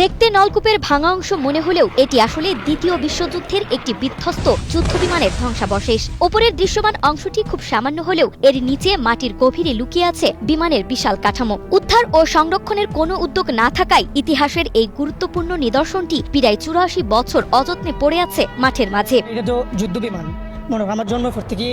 দেখতে নলকূপের ভাঙা অংশ মনে হলেও এটি আসলে দ্বিতীয় বিশ্বযুদ্ধের একটি বিধ্বস্ত যুদ্ধ বিমানের ধ্বংসাবশেষ। ওপরের দৃশ্যমান অংশটি খুব সামান্য হলেও এর নিচে মাটির গভীরে লুকিয়ে আছে বিমানের বিশাল কাঠামো। উদ্ধার ও সংরক্ষণের কোনো উদ্যোগ না থাকায় ইতিহাসের এই গুরুত্বপূর্ণ নিদর্শনটি প্রায় চুরাশি বছর অযত্নে পড়ে আছে মাঠের মাঝে। যুদ্ধ বিমান। মনে আমার জন্মের পর থেকে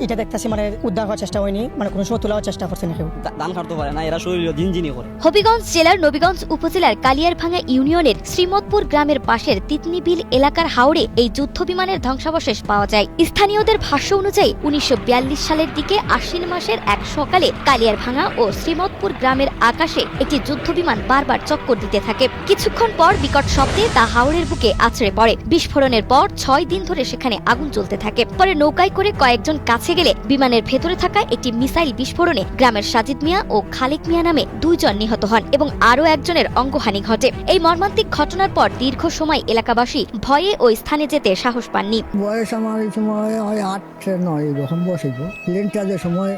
এটা দেখতেছি মানে উদ্ধার হওয়ার চেষ্টা হয়নি মানে কোনো সময় তোলার চেষ্টা করছে না কেউ। দা- ধান কাটতে পারে না এরা শরীর জিনজিনি করে। হবিগঞ্জ জেলার নবীগঞ্জ উপজেলার কালিয়ারভাঙ্গা ইউনিয়নের শ্রীমতপুর গ্রামের পাশের তিতনিবিল এলাকার হাওড়ে এই যুদ্ধ বিমানের ধ্বংসাবশেষ পাওয়া যায়। স্থানীয়দের ভাষ্য অনুযায়ী উনিশশো বিয়াল্লিশ সালের দিকে আশ্বিন মাসের এক সকালে কালিয়ারভাঙ্গা ও শ্রীমতপুর গ্রামের আকাশে একটি যুদ্ধ বিমান বারবার চক্কর দিতে থাকে। কিছুক্ষণ পর বিকট শব্দে তা হাওড়ের বুকে আছড়ে পড়ে। বিস্ফোরণের পর ছয় দিন ধরে সেখানে আগুন জ্বলতে থাকে। পরে নৌকায় করে কয়েকজন কাছে গেলে বিমানের ভেতরে থাকা একটি মিসাইল বিস্ফোরণে গ্রামের সাজিদ মিয়া ও খালেক মিয়া নামে দুইজন নিহত হন এবং আরও একজনের অঙ্গহানি ঘটে। এই মর্মান্তিক ঘটনার পর দীর্ঘ সময় এলাকাবাসী ভয়ে ওই স্থানে যেতে সাহস পাননি। বয়স আমার এই সময় হয় আট নয় এরকম বসেছ। প্লেনটা যে সময়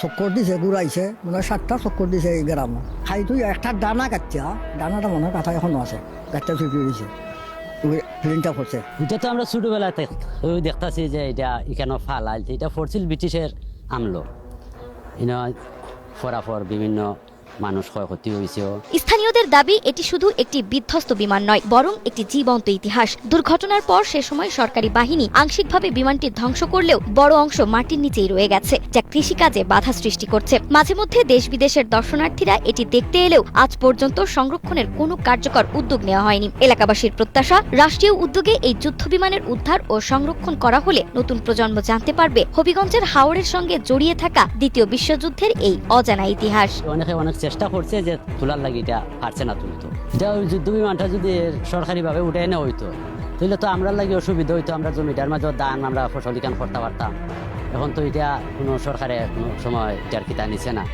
চক্কর দিছে, ঘুরাইছে মানে সাতটা চক্কর দিছে এই গ্রাম। খাই তুই একটা দানা কাটছে দানাটা মনে হয় কাটা এখনও আছে গাছটা ছুটি দিছে। প্লেনটা করছে এটা তো আমরা ছোটবেলাতে দেখতেছি যে এটা এখানে ফালাইল এটা ফরছিল ব্রিটিশের আমলো। ইনো ফরাফর বিভিন্ন মানুষ ক্ষয়ক্ষতি হয়েছেও স্থানীয়দের দাবি এটি শুধু একটি বিধ্বস্ত বিমান নয় বরং একটি জীবন্ত ইতিহাস। দুর্ঘটনার পর সে সময় সরকারি বাহিনী আংশিকভাবে বিমানটি ধ্বংস করলেও বড় অংশ মাটির নিচেই রয়ে গেছে যা কৃষিকাজে বাধা সৃষ্টি করছে। মাঝে মধ্যে দেশ বিদেশের দর্শনার্থীরা এটি দেখতে এলেও আজ পর্যন্ত সংরক্ষণের কোনো কার্যকর উদ্যোগ নেওয়া হয়নি। এলাকাবাসীর প্রত্যাশা রাষ্ট্রীয় উদ্যোগে এই যুদ্ধ বিমানের উদ্ধার ও সংরক্ষণ করা হলে নতুন প্রজন্ম জানতে পারবে। হবিগঞ্জের হাওড়ের সঙ্গে জড়িয়ে থাকা দ্বিতীয় বিশ্বযুদ্ধের এই অজানা ইতিহাস। অনেকে অনেক চেষ্টা করছে যে তোলার লাগি এটা পারছে না তুলতো এটা ওই যুদ্ধ বিমানটা যদি সরকারিভাবে উঠে এনে হইতো তাহলে তো আমরা লাগে অসুবিধা হইতো আমরা জমিটার মাঝে দান আমরা ফসলিকান করতে পারতাম। এখন তো এটা কোনো সরকারে কোনো সময় এটার কিতা নিছে না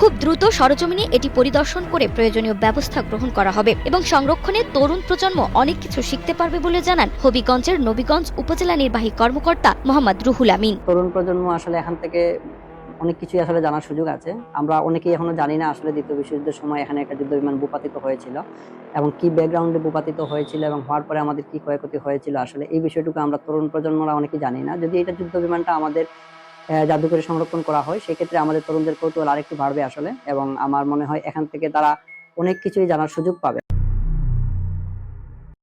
খুব দ্রুত সরজমিনে এটি পরিদর্শন করে প্রয়োজনীয় ব্যবস্থা গ্রহণ করা হবে এবং সংরক্ষণে তরুণ প্রজন্ম অনেক কিছু শিখতে পারবে বলে জানান হবিগঞ্জের নবীগঞ্জ উপজেলা নির্বাহী কর্মকর্তা মোহাম্মদ রুহুল আমিন। তরুণ প্রজন্ম আসলে এখান থেকে অনেক কিছুই আসলে জানার সুযোগ আছে। আমরা অনেকেই এখনও জানি না আসলে দ্বিতীয় বিশ্বযুদ্ধের সময় এখানে একটা যুদ্ধ বিমান ভূপাতিত হয়েছিল এবং কি ব্যাকগ্রাউন্ডে ভূপাতিত হয়েছিল এবং হওয়ার পরে আমাদের কি ক্ষয়ক্ষতি হয়েছিল আসলে এই বিষয়টুকু আমরা তরুণ প্রজন্মরা অনেকেই জানি না। যদি এটা যুদ্ধ বিমানটা আমাদের জাদুঘরে সংরক্ষণ করা হয়, সেক্ষেত্রে আমাদের তরুণদের কৌতূহল আরেকটু বাড়বে আসলে এবং আমার মনে হয় এখান থেকে তারা অনেক কিছুই জানার সুযোগ পাবে।